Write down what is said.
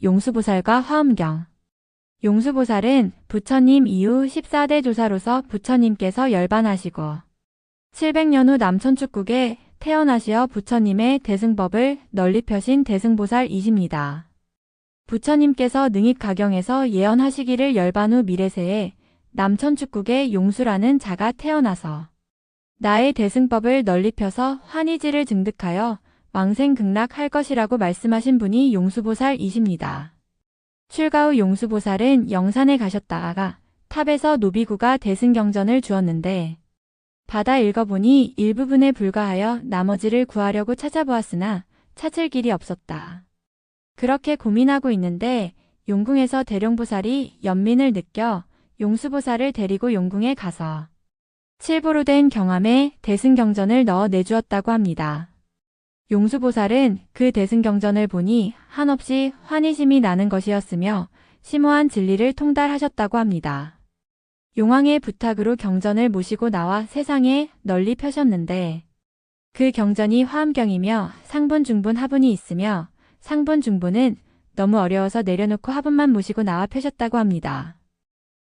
용수보살과 화엄경. 용수보살은 부처님 이후 14대 조사로서 부처님께서 열반하시고 700년 후 남천축국에 태어나시어 부처님의 대승법을 널리 펴신 대승보살이십니다. 부처님께서 능익가경에서 예언하시기를 열반 후 미래세에 남천축국에 용수라는 자가 태어나서 나의 대승법을 널리 펴서 환희지를 증득하여 왕생극락할 것이라고 말씀하신 분이 용수보살이십니다. 출가 후 용수보살은 영산에 가셨다가 탑에서 노비구가 대승경전을 주었는데 받아 읽어보니 일부분에 불과하여 나머지를 구하려고 찾아보았으나 찾을 길이 없었다. 그렇게 고민하고 있는데 용궁에서 대룡보살이 연민을 느껴 용수보살을 데리고 용궁에 가서 칠보로 된 경함에 대승경전을 넣어 내주었다고 합니다. 용수보살은 그 대승경전을 보니 한없이 환희심이 나는 것이었으며 심오한 진리를 통달하셨다고 합니다. 용왕의 부탁으로 경전을 모시고 나와 세상에 널리 펴셨는데 그 경전이 화엄경이며 상분, 중분, 하분이 있으며 상분, 중분은 너무 어려워서 내려놓고 하분만 모시고 나와 펴셨다고 합니다.